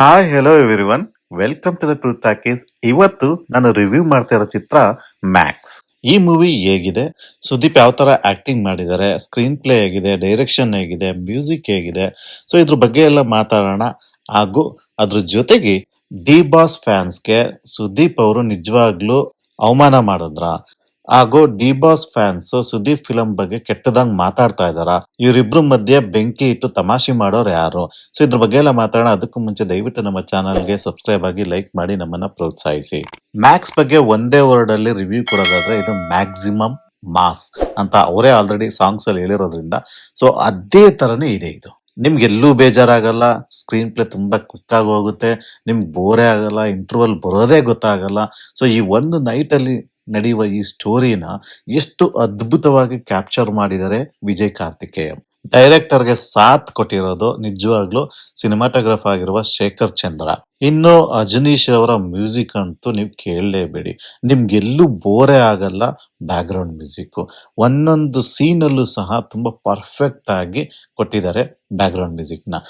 Hi hello everyone welcome to the truth talkies ಇವತ್ತು ನಾನು review ಮಾಡ್ತಾ ಇರೋ ಚಿತ್ರ ಮ್ಯಾಕ್ಸ್ ಈ ಮೂವಿ ಹೇಗಿದೆ? ಸುದೀಪ್ ಯಾವ ತರ ಆ್ಯಕ್ಟಿಂಗ್ ಮಾಡಿದ್ದಾರೆ? ಸ್ಕ್ರೀನ್ ಪ್ಲೇ ಹೇಗಿದೆ? ಡೈರೆಕ್ಷನ್ ಹೇಗಿದೆ? ಮ್ಯೂಸಿಕ್ ಹೇಗಿದೆ? ಸೊ ಇದ್ರ ಬಗ್ಗೆ ಎಲ್ಲ ಮಾತಾಡೋಣ. ಹಾಗೂ ಅದ್ರ ಜೊತೆಗೆ ಡಿ ಬಾಸ್ ಫ್ಯಾನ್ಸ್ಗೆ ಸುದೀಪ್ ಅವರು ನಿಜವಾಗ್ಲೂ ಅವಮಾನ ಮಾಡಿದ್ರ? ಹಾಗೂ D boss fans Sudeep film ಬಗ್ಗೆ ಕೆಟ್ಟದಂಗ್ ಮಾತಾಡ್ತಾ ಇದಾರ ಇವರಿಬ್ರು ಮಧ್ಯೆ ಬೆಂಕಿ ಇಟ್ಟು ತಮಾಷೆ ಮಾಡೋರು ಯಾರು? ಸೊ ಇದ್ರ ಬಗ್ಗೆ ಎಲ್ಲ ಮಾತಾಡೋಣ. ಅದಕ್ಕೂ ಮುಂಚೆ ದಯವಿಟ್ಟು ನಮ್ಮ ಚಾನಲ್ಗೆ ಸಬ್ಸ್ಕ್ರೈಬ್ ಆಗಿ ಲೈಕ್ ಮಾಡಿ ನಮ್ಮನ್ನ ಪ್ರೋತ್ಸಾಹಿಸಿ. ಮ್ಯಾಕ್ಸ್ ಬಗ್ಗೆ ಒಂದೇ ವರ್ಡ್ ಅಲ್ಲಿ ರಿವ್ಯೂ ಕೊಡೋದಾದ್ರೆ ಇದು ಮ್ಯಾಕ್ಸಿಮಮ್ ಮಾಸ್ ಅಂತ ಅವರೇ ಆಲ್ರೆಡಿ ಸಾಂಗ್ಸ್ ಅಲ್ಲಿ ಹೇಳಿರೋದ್ರಿಂದ. ಸೊ ಅದೇ ತರನೇ ಇದೆ ಇದು. ನಿಮ್ಗೆ ಎಲ್ಲೂ ಬೇಜಾರಾಗಲ್ಲ, ಸ್ಕ್ರೀನ್ ಪ್ಲೇ ತುಂಬಾ ಕ್ವಿಕ್ ಆಗಿ ಹೋಗುತ್ತೆ, ನಿಮ್ಗೆ ಬೋರೇ ಆಗಲ್ಲ, ಇಂಟರ್ವಲ್ ಬರೋದೇ ಗೊತ್ತಾಗಲ್ಲ. ಸೊ ಈ ಒಂದು ನೈಟ್ ಅಲ್ಲಿ ನಡೆಯುವ ಈ ಸ್ಟೋರಿನ ಎಷ್ಟು ಅದ್ಭುತವಾಗಿ ಕ್ಯಾಪ್ಚರ್ ಮಾಡಿದ್ದಾರೆ ವಿಜಯ್ ಕಾರ್ತಿಕೇಯ ಡೈರೆಕ್ಟರ್ಗೆ ಸಾಥ್ ಕೊಟ್ಟಿರೋದು ನಿಜವಾಗ್ಲೂ ಸಿನಿಮಾಟೋಗ್ರಾಫ್ ಆಗಿರುವ ಶೇಖರ್ ಚಂದ್ರ. ಇನ್ನು ಅಜನೀಶ್ ಅವರ ಮ್ಯೂಸಿಕ್ ಅಂತೂ ನೀವು ಕೇಳಲೇಬೇಡಿ. ನಿಮ್ಗೆಲ್ಲೂ ಬೋರೇ ಆಗಲ್ಲ ಬ್ಯಾಕ್ ಗ್ರೌಂಡ್ ಮ್ಯೂಸಿಕ್ ಒಂದೊಂದು ಸೀನಲ್ಲೂ ಸಹ ತುಂಬ ಪರ್ಫೆಕ್ಟ್ ಆಗಿ ಕೊಟ್ಟಿದ್ದಾರೆ ಬ್ಯಾಕ್ ಗ್ರೌಂಡ್ ಮ್ಯೂಸಿಕ್ನ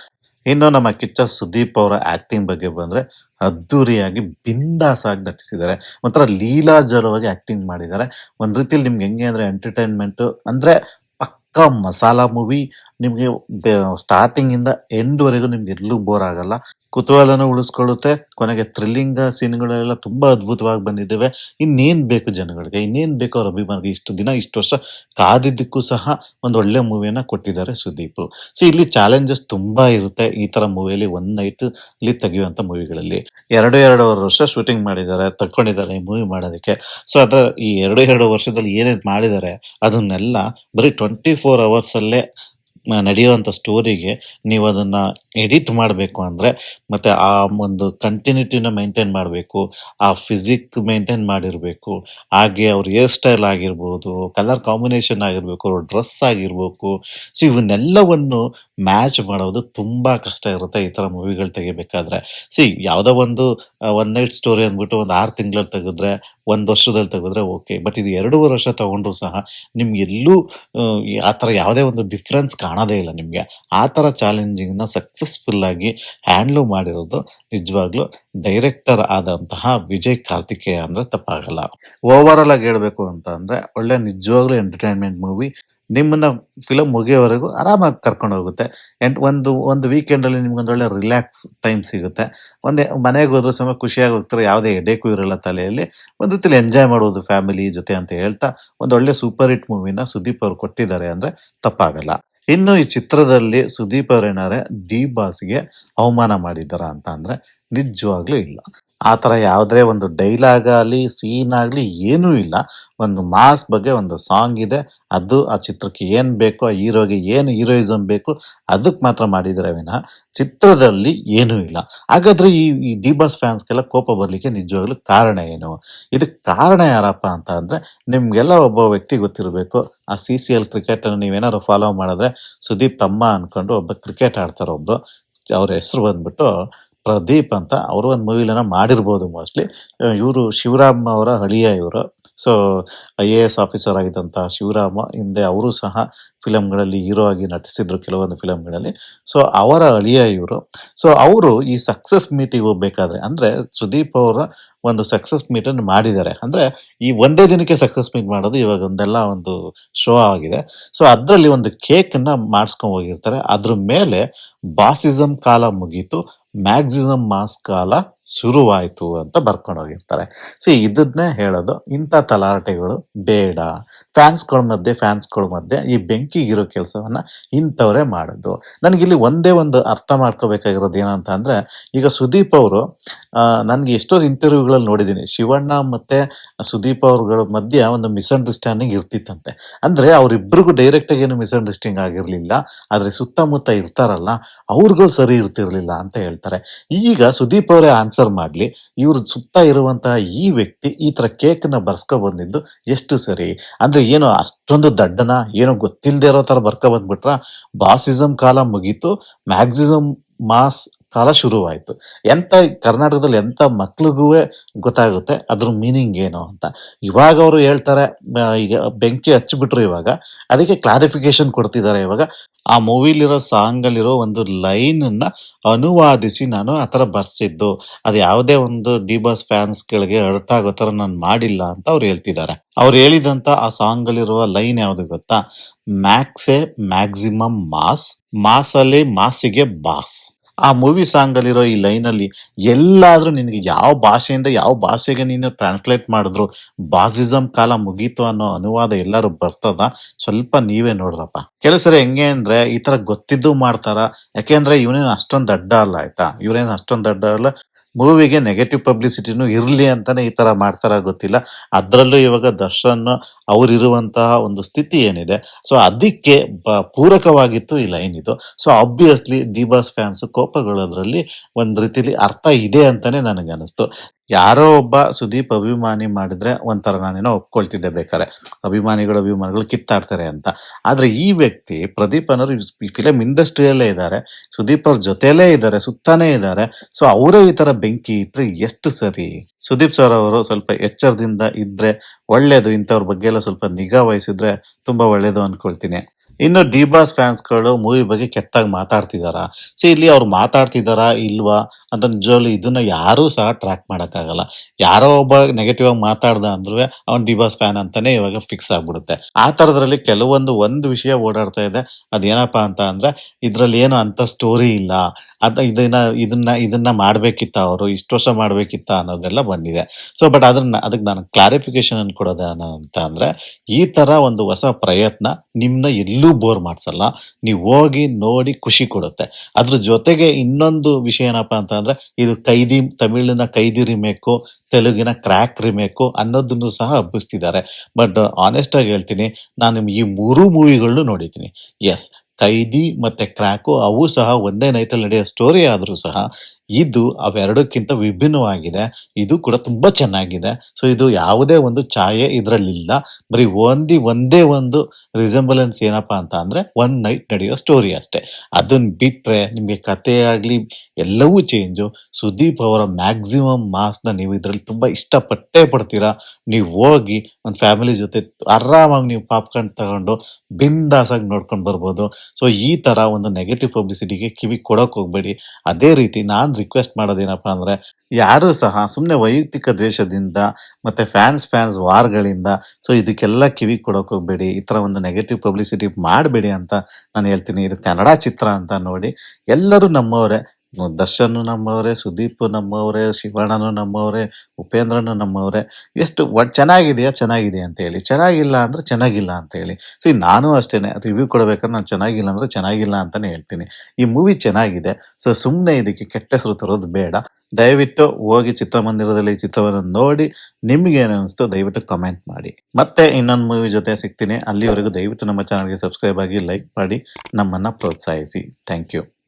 ಇನ್ನು ನಮ್ಮ ಕಿಚ್ಚ ಸುದೀಪ್ ಅವರ ಆಕ್ಟಿಂಗ್ ಬಗ್ಗೆ ಬಂದರೆ ಅದ್ದೂರಿಯಾಗಿ ಬಿಂದಾಸ್ ಆಗಿ ನಟಿಸಿದ್ದಾರೆ. ಒಂಥರ ಲೀಲಾಜಲವಾಗಿ ಆ್ಯಕ್ಟಿಂಗ್ ಮಾಡಿದ್ದಾರೆ. ಒಂದು ರೀತಿಯಲ್ಲಿ ನಿಮ್ಗೆ ಹೆಂಗೆ ಅಂದರೆ ಎಂಟರ್ಟೈನ್ಮೆಂಟು ಅಂದರೆ ಪಕ್ಕಾ ಮಸಾಲಾ ಮೂವಿ ನಿಮಗೆ ಸ್ಟಾರ್ಟಿಂಗಿಂದ ಎಂಡ್ವರೆಗೂ ಎಂಡ್ ವರೆಗೂ ನಿಮ್ಗೆ ಎಲ್ಲೂ ಬೋರ್ ಆಗಲ್ಲ. ಕುತೂಹಲನ ಉಳಿಸ್ಕೊಳ್ಳುತ್ತೆ. ಕೊನೆಗೆ ಥ್ರಿಲ್ಲಿಂಗ್ ಸೀನ್ಗಳೆಲ್ಲ ತುಂಬಾ ಅದ್ಭುತವಾಗಿ ಬಂದಿದ್ದಾವೆ. ಇನ್ನೇನು ಬೇಕು ಜನಗಳಿಗೆ? ಇನ್ನೇನು ಬೇಕು ಅವ್ರ ಅಭಿಮಾನಿಗೆ? ಇಷ್ಟು ದಿನ, ಇಷ್ಟು ವರ್ಷ ಕಾದಿದ್ದಕ್ಕೂ ಸಹ ಒಂದು ಒಳ್ಳೆ ಮೂವಿಯನ್ನು ಕೊಟ್ಟಿದ್ದಾರೆ ಸುದೀಪ್. ಸೊ ಇಲ್ಲಿ ಚಾಲೆಂಜಸ್ ತುಂಬಾ ಇರುತ್ತೆ ಈ ತರ ಮೂವಿಯಲ್ಲಿ ಒನ್ ನೈಟ್ ಅಲ್ಲಿ ತೆಗೆಯುವಂಥ ಮೂವಿಗಳಲ್ಲಿ. ಎರಡು ಎರಡೂವರೆ ವರ್ಷ ಶೂಟಿಂಗ್ ಮಾಡಿದ್ದಾರೆ, ತಕ್ಕೊಂಡಿದ್ದಾರೆ ಈ ಮೂವಿ ಮಾಡೋದಕ್ಕೆ. ಸೊ ಅದರ ಈ ಎರಡು ಎರಡು ವರ್ಷದಲ್ಲಿ ಏನೇನು ಮಾಡಿದ್ದಾರೆ, ಅದನ್ನೆಲ್ಲ ಬರೀ ಟ್ವೆಂಟಿ ಫೋರ್ ಅವರ್ಸಲ್ಲೇ ನಡೆಯುವಂಥ ಸ್ಟೋರಿಗೆ ನೀವು ಅದನ್ನ ಎಡಿಟ್ ಮಾಡಬೇಕು ಅಂದರೆ ಮತ್ತು ಆ ಒಂದು ಕಂಟಿನ್ಯೂಟಿನ ಮೇಂಟೈನ್ ಮಾಡಬೇಕು ಆ ಫಿಸಿಕ್ ಮೇಂಟೈನ್ ಮಾಡಿರಬೇಕು ಹಾಗೆ ಅವ್ರ ಹೇರ್ ಸ್ಟೈಲ್ ಆಗಿರ್ಬೋದು ಕಲರ್ ಕಾಂಬಿನೇಷನ್ ಆಗಿರಬೇಕು ಅವ್ರ ಡ್ರೆಸ್ ಆಗಿರ್ಬೇಕು. ಸೊ ಇವನ್ನೆಲ್ಲವನ್ನು ಮ್ಯಾಚ್ ಮಾಡೋದು ತುಂಬ ಕಷ್ಟ ಇರುತ್ತೆ ಈ ಥರ ಮೂವಿಗಳು ತೆಗಿಬೇಕಾದ್ರೆ. ಸಿ ಯಾವುದೋ ಒಂದು ಒನ್ ನೈಟ್ ಸ್ಟೋರಿ ಅಂದ್ಬಿಟ್ಟು ಒಂದು ಆರು ತಿಂಗಳಲ್ಲಿ ತೆಗೆದ್ರೆ ಒಂದು ವರ್ಷದಲ್ಲಿ ತೆಗೆದ್ರೆ ಓಕೆ ಬಟ್ ಇದು ಎರಡೂವರೆ ವರ್ಷ ತೊಗೊಂಡ್ರು ಸಹ ನಿಮ್ಗೆ ಎಲ್ಲೂ ಆ, ಥರ ಯಾವುದೇ ಒಂದು ಡಿಫ್ರೆನ್ಸ್ ಕಾಣೋದೇ ಇಲ್ಲ ನಿಮಗೆ. ಆ ಥರ ಚಾಲೆಂಜಿಂಗ್ನ ಸಕ್ಸಸ್ಫುಲ್ ಆಗಿ ಹ್ಯಾಂಡ್ಲ್ ಮಾಡಿರೋದು ನಿಜವಾಗ್ಲೂ ಡೈರೆಕ್ಟರ್ ಆದಂತಹ ವಿಜಯ್ ಕಾರ್ತಿಕೇಯ ಅಂದ್ರೆ ತಪ್ಪಾಗಲ್ಲ. ಓವರ್ ಆಗಿ ಹೇಳಬೇಕು ಅಂತ ಅಂದ್ರೆ ಒಳ್ಳೆ ನಿಜವಾಗ್ಲೂ ಎಂಟರ್ಟೈನ್ಮೆಂಟ್ ಮೂವಿ ನಿಮ್ಮನ್ನ ಫಿಲಮ್ ಮುಗಿಯೋವರೆಗೂ ಆರಾಮಾಗಿ ಕರ್ಕೊಂಡು ಹೋಗುತ್ತೆ. ಎಂಟ್ ಒಂದು ಒಂದು ವೀಕೆಂಡ್ ಅಲ್ಲಿ ನಿಮ್ಗೆ ಒಂದು ಒಳ್ಳೆ ರಿಲ್ಯಾಕ್ಸ್ ಟೈಮ್ ಸಿಗುತ್ತೆ. ಒಂದೇ ಮನೆಗೆ ಹೋದ್ರೂ ಸಮಯ ಖುಷಿಯಾಗಿ ಹೋಗ್ತಾರೆ, ಯಾವುದೇ ಎಡೇಕು ಇರಲ್ಲ ತಲೆಯಲ್ಲಿ. ಒಂದು ರೀತಿಲಿ ಎಂಜಾಯ್ ಮಾಡೋದು ಫ್ಯಾಮಿಲಿ ಜೊತೆ ಅಂತ ಹೇಳ್ತಾ, ಒಂದು ಒಳ್ಳೆ ಸೂಪರ್ ಹಿಟ್ ಮೂವಿನ ಸುದೀಪ್ ಅವರು ಕೊಟ್ಟಿದ್ದಾರೆ ಅಂದ್ರೆ ತಪ್ಪಾಗಲ್ಲ. ಇನ್ನು ಈ ಚಿತ್ರದಲ್ಲಿ ಸುದೀಪ್ ಅವ್ರು ಏನಾರೆ ಡಿ ಬಾಸ್ಗೆ ಅವಮಾನ ಮಾಡಿದ್ದಾರೆ ಅಂತ ಅಂದ್ರೆ ನಿಜವಾಗ್ಲೂ ಇಲ್ಲ. ಆ ಥರ ಯಾವುದೇ ಒಂದು ಡೈಲಾಗ್ ಆಗಲಿ ಸೀನ್ ಆಗಲಿ ಏನೂ ಇಲ್ಲ. ಒಂದು ಮಾಸ್ ಬಗ್ಗೆ ಒಂದು ಸಾಂಗ್ ಇದೆ. ಅದು ಆ ಚಿತ್ರಕ್ಕೆ ಏನು ಬೇಕೋ, ಆ ಹೀರೋಗೆ ಏನು ಹೀರೋಯಿಸಮ್ ಬೇಕು, ಅದಕ್ಕೆ ಮಾತ್ರ ಮಾಡಿದರೆ ವಿನಃ ಚಿತ್ರದಲ್ಲಿ ಏನೂ ಇಲ್ಲ. ಹಾಗಾದರೆ ಈ ಈ ಡಿ ಬಾಸ್ ಫ್ಯಾನ್ಸ್ಗೆಲ್ಲ ಕೋಪ ಬರಲಿಕ್ಕೆ ನಿಜವಾಗ್ಲೂ ಕಾರಣ ಏನು? ಇದಕ್ಕೆ ಕಾರಣ ಯಾರಪ್ಪ ಅಂತ ಅಂದರೆ, ನಿಮಗೆಲ್ಲ ಒಬ್ಬ ವ್ಯಕ್ತಿ ಗೊತ್ತಿರಬೇಕು. ಆ ಸಿ ಸಿ ಎಲ್ ಕ್ರಿಕೆಟನ್ನು ನೀವೇನಾದ್ರು ಫಾಲೋ ಮಾಡಿದ್ರೆ ಸುದೀಪ್ ತಮ್ಮ ಅಂದ್ಕೊಂಡು ಒಬ್ಬ ಕ್ರಿಕೆಟ್ ಆಡ್ತಾರೆ ಒಬ್ಬರು ಅವ್ರ ಹೆಸರು ಬಂದ್ಬಿಟ್ಟು ಪ್ರದೀಪ್ ಅಂತ ಅವರು ಒಂದು ಮೂವಿಲನ ಮಾಡಿರ್ಬೋದು ಮೋಸ್ಟ್ಲಿ ಇವರು ಶಿವರಾಮ್ ಅವರ ಹಳಿಯ ಇವರು. So I A S officer ಆಗಿದ್ದಂಥ Shivarama ಹಿಂದೆ ಅವರು ಸಹ ಫಿಲಮ್ಗಳಲ್ಲಿ ಹೀರೋ ಆಗಿ ನಟಿಸಿದ್ರು ಕೆಲವೊಂದು ಫಿಲಮ್ಗಳಲ್ಲಿ ಸೊ ಅವರ ಅಳಿಯ ಇವರು. ಸೊ ಅವರು ಈ ಸಕ್ಸಸ್ ಮೀಟಿಗೆ ಹೋಗ್ಬೇಕಾದ್ರೆ, ಅಂದರೆ ಸುದೀಪ್ ಅವರ ಒಂದು ಸಕ್ಸಸ್ ಮೀಟನ್ನು ಮಾಡಿದ್ದಾರೆ. ಅಂದರೆ ಈ ಒಂದೇ ದಿನಕ್ಕೆ ಸಕ್ಸಸ್ ಮೀಟ್ ಮಾಡೋದು ಇವಾಗ ಒಂದೆಲ್ಲ ಒಂದು ಶೋ ಆಗಿದೆ. ಸೊ ಅದರಲ್ಲಿ ಒಂದು ಕೇಕನ್ನು ಮಾಡಿಸ್ಕೊಂಡ್ ಹೋಗಿರ್ತಾರೆ. ಅದ್ರ ಮೇಲೆ ಬಾಸಿಸಮ್ ಕಾಲ ಮುಗೀತು. ಮ್ಯಾಕ್ಸಿಸಮ್ ಮಾಸ್ ಕಾಲ ಶುರುವಾಯಿತು ಅಂತ ಬರ್ಕೊಂಡು ಹೋಗಿರ್ತಾರೆ ಸೊ ಇದನ್ನೇ ಹೇಳೋದು, ಇಂಥ ತಲಾಟೆಗಳು ಬೇಡ. ಫ್ಯಾನ್ಸ್ಗಳ ಮಧ್ಯೆ ಫ್ಯಾನ್ಸ್ಗಳ ಮಧ್ಯೆ ಈ ಬೆಂಕಿಗಿರೋ ಕೆಲಸವನ್ನ ಇಂಥವರೇ ಮಾಡೋದು. ನನಗಿಲ್ಲಿ ಒಂದೇ ಒಂದು ಅರ್ಥ ಮಾಡ್ಕೋಬೇಕಾಗಿರೋದು ಏನಂತ ಅಂದ್ರೆ, ಈಗ ಸುದೀಪ್ ಅವರು ನನಗೆ ಎಷ್ಟೋ ಇಂಟರ್ವ್ಯೂಗಳಲ್ಲಿ ನೋಡಿದ್ದೀನಿ, ಶಿವಣ್ಣ ಮತ್ತೆ ಸುದೀಪ್ ಅವ್ರಗಳ ಮಧ್ಯೆ ಒಂದು ಮಿಸ್ಅಂಡರ್ಸ್ಟ್ಯಾಂಡಿಂಗ್ ಇರ್ತಿತ್ತಂತೆ. ಅಂದ್ರೆ ಅವರಿಬ್ಬರಿಗೂ ಡೈರೆಕ್ಟ್ ಆಗಿ ಏನು ಮಿಸ್ಅಂಡರ್ಸ್ಟ್ಯಾಂಡಿಂಗ್ ಆಗಿರಲಿಲ್ಲ, ಆದ್ರೆ ಸುತ್ತಮುತ್ತ ಇರ್ತಾರಲ್ಲ, ಅವ್ರುಗಳು ಸರಿ ಇರ್ತಿರಲಿಲ್ಲ ಅಂತ ಹೇಳ್ತಾರೆ. ಈಗ ಸುದೀಪ್ ಅವರೇ ಆನ್ಸರ್ ಮಾಡ್ಲಿ. ಇವ್ರ ಸುತ್ತ ಇರುವಂತಹ ಈ ವ್ಯಕ್ತಿ ಈ ತರ ಕೇಕ್ನ ಬರ್ಸ್ಕೊ ಬಂದಿದ್ದು ಎಷ್ಟು ಸರಿ? ಅಂದ್ರೆ ಏನೋ ಅಷ್ಟೊಂದು ದಡ್ಡನ ಏನೋ ಗೊತ್ತಿಲ್ಲದೆ ಇರೋ ತರ ಬರ್ಕೊ ಬಂದ್ಬಿಟ್ರ? ಬಾಸಿಸಂ ಕಾಲ ಮುಗೀತು. ಮ್ಯಾಕ್ಸಿಸಮ್ ಮಾಸ್ ಕಾಲ ಶುರುವಾಯಿತು ಎಂಥ ಕರ್ನಾಟಕದಲ್ಲಿ ಎಂಥ ಮಕ್ಳಿಗೂ ಗೊತ್ತಾಗುತ್ತೆ ಅದ್ರ ಮೀನಿಂಗ್ ಏನು ಅಂತ. ಇವಾಗ ಅವರು ಹೇಳ್ತಾರೆ ಈಗ ಬೆಂಕಿ ಹಚ್ಚಿಬಿಟ್ರು ಇವಾಗ. ಅದಕ್ಕೆ ಕ್ಲಾರಿಫಿಕೇಶನ್ ಕೊಡ್ತಿದ್ದಾರೆ ಇವಾಗ. ಆ ಮೂವಿಲಿರೋ ಸಾಂಗಲ್ಲಿರೋ ಒಂದು ಲೈನನ್ನು ಅನುವಾದಿಸಿ ನಾನು ಆ ಥರ ಬರ್ಸಿದ್ದು. ಅದು ಯಾವುದೇ ಒಂದು ಡಿಬಸ್ ಫ್ಯಾನ್ಸ್‌ಗಳಿಗೆ ಹರ್ಟ್ ಆಗೋ ಥರ ನಾನು ಮಾಡಿಲ್ಲ ಅಂತ ಅವ್ರು ಹೇಳ್ತಿದ್ದಾರೆ. ಅವ್ರು ಹೇಳಿದಂಥ ಆ ಸಾಂಗಲ್ಲಿರುವ ಲೈನ್ ಯಾವುದು ಗೊತ್ತಾ? ಮ್ಯಾಕ್ಸೇ ಮ್ಯಾಕ್ಸಿಮಮ್ ಮಾಸ್, ಮಾಸಲ್ಲಿ ಮಾಸಿಗೆ ಬಾಸ್. ಆ ಮೂವಿ ಸಾಂಗಲ್ಲಿರೋ ಈ ಲೈನಲ್ಲಿ ಎಲ್ಲಾದ್ರೂ ನಿನಗೆ ಯಾವ ಭಾಷೆಯಿಂದ ಯಾವ ಭಾಷೆಗೆ ನೀನು ಟ್ರಾನ್ಸ್‌ಲೇಟ್ ಮಾಡಿದ್ರು ಬಾಸಿಸಮ್ ಕಾಲ ಮುಗೀತು ಅನ್ನೋ ಅನುವಾದ ಎಲ್ಲರೂ ಬರ್ತದ, ಸ್ವಲ್ಪ ನೀವೇ ನೋಡ್ರಪ್ಪ. ಕೆಲವು ಹೆಂಗೆ ಅಂದ್ರೆ ಈ ತರ ಗೊತ್ತಿದ್ದು ಮಾಡ್ತಾರ. ಯಾಕೆಂದ್ರೆ ಇವನೇನು ಅಷ್ಟೊಂದು ದಡ್ಡ ಅಲ್ಲ ಆಯ್ತಾ? ಇವನೇನು ಅಷ್ಟೊಂದು ದಡ್ಡ ಅಲ್ಲ. ಮೂವಿಗೆ ನೆಗೆಟಿವ್ ಪಬ್ಲಿಸಿಟಿನೂ ಇರಲಿ ಅಂತಲೇ ಈ ಥರ ಮಾಡ್ತಾರ ಗೊತ್ತಿಲ್ಲ. ಅದರಲ್ಲೂ ಇವಾಗ ದರ್ಶನ್ ಅವರಿರುವಂತಹ ಒಂದು ಸ್ಥಿತಿ ಏನಿದೆ ಸೊ ಅದಕ್ಕೆ ಬ ಪೂರಕವಾಗಿತ್ತು ಈ ಲೈನ್ ಇದು. So obviously D boss fans ಕೋಪಗಳೋದ್ರಲ್ಲಿ ಒಂದು ರೀತಿಲಿ ಅರ್ಥ ಇದೆ ಅಂತಾನೆ ನನಗನ್ನಿಸ್ತು. ಯಾರೋ ಒಬ್ಬ ಸುದೀಪ್ ಅಭಿಮಾನಿ ಮಾಡಿದ್ರೆ ಒಂಥರ ನಾನೇನೋ ಒಪ್ಕೊಳ್ತಿದ್ದೆ ಬೇಕಾರೆ. ಅಭಿಮಾನಿಗಳು ಅಭಿಮಾನಿಗಳು ಕಿತ್ತಾಡ್ತಾರೆ ಅಂತ. ಆದರೆ ಈ ವ್ಯಕ್ತಿ ಪ್ರದೀಪ್ ಅನ್ನೋರು ಈ ಫಿಲಂ ಇಂಡಸ್ಟ್ರಿಯಲ್ಲೇ ಇದ್ದಾರೆ. ಸುದೀಪ್ ಅವ್ರ ಜೊತೆಲೇ ಇದ್ದಾರೆ, ಸುತ್ತಾನೇ ಇದ್ದಾರೆ. ಸೊ ಅವರೇ ಈ ಥರ ಬೆಂಕಿ ಇಟ್ಟರೆ ಎಷ್ಟು ಸರಿ? ಸುದೀಪ್ ಸರ್ ಅವರು ಸ್ವಲ್ಪ ಎಚ್ಚರದಿಂದ ಇದ್ದರೆ ಒಳ್ಳೆಯದು ಇಂಥವ್ರ ಬಗ್ಗೆ ಎಲ್ಲ ಸ್ವಲ್ಪ ನಿಗಾ ವಹಿಸಿದ್ರೆ ತುಂಬ ಒಳ್ಳೇದು ಅನ್ಕೊಳ್ತೀನಿ. ಇನ್ನು ಡಿ ಬಾಸ್ ಫ್ಯಾನ್ಸ್‌ಗಳು ಮೂವಿ ಬಗ್ಗೆ ಕೆಟ್ಟಾಗಿ ಮಾತಾಡ್ತಿದಾರಾ? ಸೊ ಇಲ್ಲಿ ಅವ್ರು ಮಾತಾಡ್ತಿದಾರಾ ಇಲ್ವಾ ಅಂತ ನಿಜವಾಗ್ಲೂ ಇದನ್ನ ಯಾರೂ ಸಹ ಟ್ರ್ಯಾಕ್ ಮಾಡೋಕ್ಕಾಗಲ್ಲ ಯಾರೋ ಒಬ್ಬ ನೆಗೆಟಿವ್ ಆಗಿ ಮಾತಾಡ್ದ ಅಂದ್ರೆ ಅವ್ನು ಡಿ ಬಾಸ್ ಫ್ಯಾನ್ ಅಂತಾನೆ ಇವಾಗ ಫಿಕ್ಸ್ ಆಗ್ಬಿಡುತ್ತೆ. ಆ ಥರದ್ರಲ್ಲಿ ಕೆಲವೊಂದು ಒಂದು ವಿಷಯ ಓಡಾಡ್ತಾ ಇದೆ. ಅದೇನಪ್ಪ ಅಂತ ಅಂದ್ರೆ, ಇದ್ರಲ್ಲಿ ಏನು ಅಂತ ಸ್ಟೋರಿ ಇಲ್ಲ. ಅದ ಇದನ್ನ ಇದನ್ನ ಇದನ್ನ ಮಾಡ್ಬೇಕಿತ್ತ ಅವರು ಇಷ್ಟು ವರ್ಷ ಮಾಡ್ಬೇಕಿತ್ತ ಅನ್ನೋದೆಲ್ಲ ಬಂದಿದೆ. ಸೊ ಬಟ್ ಅದನ್ನ ಅದಕ್ಕೆ ನಾನು ಕ್ಲಾರಿಫಿಕೇಶನ್ ಕೊಡೋದೇನು ಅಂತ ಅಂದ್ರೆ, ಈ ತರ ಒಂದು ಹೊಸ ಪ್ರಯತ್ನ ನಿಮ್ನ ಎಲ್ಲೂ ಬೋರ್ ಮಾಡ್ಸಲ್ಲ. ನೀವು ಹೋಗಿ ನೋಡಿ ಖುಷಿ ಕೊಡುತ್ತೆ. ಅದ್ರ ಜೊತೆಗೆ ಇನ್ನೊಂದು ವಿಷಯ ಏನಪ್ಪ ಅಂತಂದ್ರೆ ಇದು ಕೈದಿ ತಮಿಳಿನ ಕೈದಿ ರಿಮೇಕು, ತೆಲುಗಿನ ಕ್ರ್ಯಾಕ್ ರಿಮೇಕು ಅನ್ನೋದನ್ನು ಸಹ ಹಬ್ಬಿಸ್ತಿದ್ದಾರೆ. ಬಟ್ ಆನೆಸ್ಟ್ ಆಗಿ ಹೇಳ್ತೀನಿ ನಾನು ಈ ಮೂರು ಮೂವಿಗಳನ್ನು ನೋಡಿದ್ದೀನಿ. ಎಸ್ ಕೈದಿ ಮತ್ತೆ ಕ್ರ್ಯಾಕು ಅವು ಸಹ ಒಂದೇ ನೈಟಲ್ಲಿ ನಡೆಯೋ ಸ್ಟೋರಿ ಆದರೂ ಸಹ ಇದು ಅವೆರಡಕ್ಕಿಂತ ವಿಭಿನ್ನವಾಗಿದೆ. ಇದು ಕೂಡ ತುಂಬಾ ಚೆನ್ನಾಗಿದೆ. ಸೊ ಇದು ಯಾವುದೇ ಒಂದು ಛಾಯೆ ಇದರಲ್ಲಿಲ್ಲ ಬರೀ ಒಂದಿ, ಒಂದೇ ಒಂದು ರಿಸೆಂಬಲೆನ್ಸ್ ಏನಪ್ಪಾ ಅಂತ ಅಂದ್ರೆ ಒನ್ ನೈಟ್ ನಡೆಯೋ ಸ್ಟೋರಿ ಅಷ್ಟೇ. ಅದನ್ನ ಬಿಟ್ರೆ ನಿಮಗೆ ಕಥೆ ಆಗಲಿ, ಎಲ್ಲವೂ ಚೇಂಜು. ಸುದೀಪ್ ಅವರ ಮ್ಯಾಕ್ಸಿಮಮ್ ಮಾಸ್‌ನ ನೀವು ಇದ್ರಲ್ಲಿ ತುಂಬಾ ಇಷ್ಟಪಟ್ಟೇ ಪಡ್ತೀರಾ. ನೀವು ಹೋಗಿ ಒಂದು ಫ್ಯಾಮಿಲಿ ಜೊತೆ ಆರಾಮಾಗಿ ನೀವು ಪಾಪ್ಕಾರ್ನ್ ತಗೊಂಡು ಬಿಂದಾಸಾಗಿ ನೋಡ್ಕೊಂಡ್ ಬರ್ಬೋದು. ಸೊ ಈ ತರ ಒಂದು ನೆಗೆಟಿವ್ ಪಬ್ಲಿಸಿಟಿಗೆ ಕಿವಿ ಕೊಡೋಕೆ ಹೋಗ್ಬೇಡಿ. ಅದೇ ರೀತಿ ನಾನ್ ರಿಕ್ವೆಸ್ಟ್ ಮಾಡೋದೇನಪ್ಪ ಅಂದರೆ, ಯಾರು ಸಹ ಸುಮ್ಮನೆ ವೈಯಕ್ತಿಕ ದ್ವೇಷದಿಂದ ಮತ್ತು ಫ್ಯಾನ್ಸ್ ಫ್ಯಾನ್ಸ್ ವಾರ್‌ಗಳಿಂದ ಸೊ ಇದಕ್ಕೆಲ್ಲ ಕಿವಿ ಕೊಡೋಕೆ ಹೋಗಬೇಡಿ, ಈ ಥರ ಒಂದು ನೆಗೆಟಿವ್ ಪಬ್ಲಿಸಿಟಿ ಮಾಡಬೇಡಿ ಅಂತ ನಾನು ಹೇಳ್ತೀನಿ. ಇದು ಕನ್ನಡ ಚಿತ್ರ ಅಂತ ನೋಡಿ, ಎಲ್ಲರೂ ನಮ್ಮವರೇ. ದರ್ಶನ್ ನಮ್ಮವರೇ, ಸುದೀಪ್ ನಮ್ಮವರೇ, ಶಿವಣ್ಣನು ನಮ್ಮವರೇ, ಉಪೇಂದ್ರನು ನಮ್ಮವರೇ. ಎಷ್ಟು ಒಟ್ ಚೆನ್ನಾಗಿದೆಯಾ ಚೆನ್ನಾಗಿದೆ ಅಂತ ಹೇಳಿ. ಚೆನ್ನಾಗಿಲ್ಲ ಅಂದ್ರೆ ಚೆನ್ನಾಗಿಲ್ಲ ಅಂತ ಹೇಳಿ. ಸಿ ನಾನು ಅಷ್ಟೇನೆ ರಿವ್ಯೂ ಕೊಡಬೇಕಾದ್ರೆ ನಾನು ಚೆನ್ನಾಗಿಲ್ಲ ಅಂದ್ರೆ ಚೆನ್ನಾಗಿಲ್ಲ ಅಂತಾನೆ ಹೇಳ್ತೀನಿ. ಈ ಮೂವಿ ಚೆನ್ನಾಗಿದೆ. ಸೊ ಸುಮ್ಮನೆ ಇದಕ್ಕೆ ಕೆಟ್ಟ ಹೆಸರು ತರೋದು ಬೇಡ. ದಯವಿಟ್ಟು ಹೋಗಿ ಚಿತ್ರಮಂದಿರದಲ್ಲಿ ಈ ಚಿತ್ರವನ್ನು ನೋಡಿ ನಿಮಗೇನು ಅನಿಸ್ತು ದಯವಿಟ್ಟು ಕಮೆಂಟ್ ಮಾಡಿ. ಮತ್ತೆ ಇನ್ನೊಂದು ಮೂವಿ ಜೊತೆ ಸಿಗ್ತೀನಿ. ಅಲ್ಲಿವರೆಗೂ ದಯವಿಟ್ಟು ನಮ್ಮ ಚಾನಲ್‌ಗೆ ಸಬ್ಸ್ಕ್ರೈಬ್ ಆಗಿ, ಲೈಕ್ ಮಾಡಿ, ನಮ್ಮನ್ನ ಪ್ರೋತ್ಸಾಹಿಸಿ. Thank you.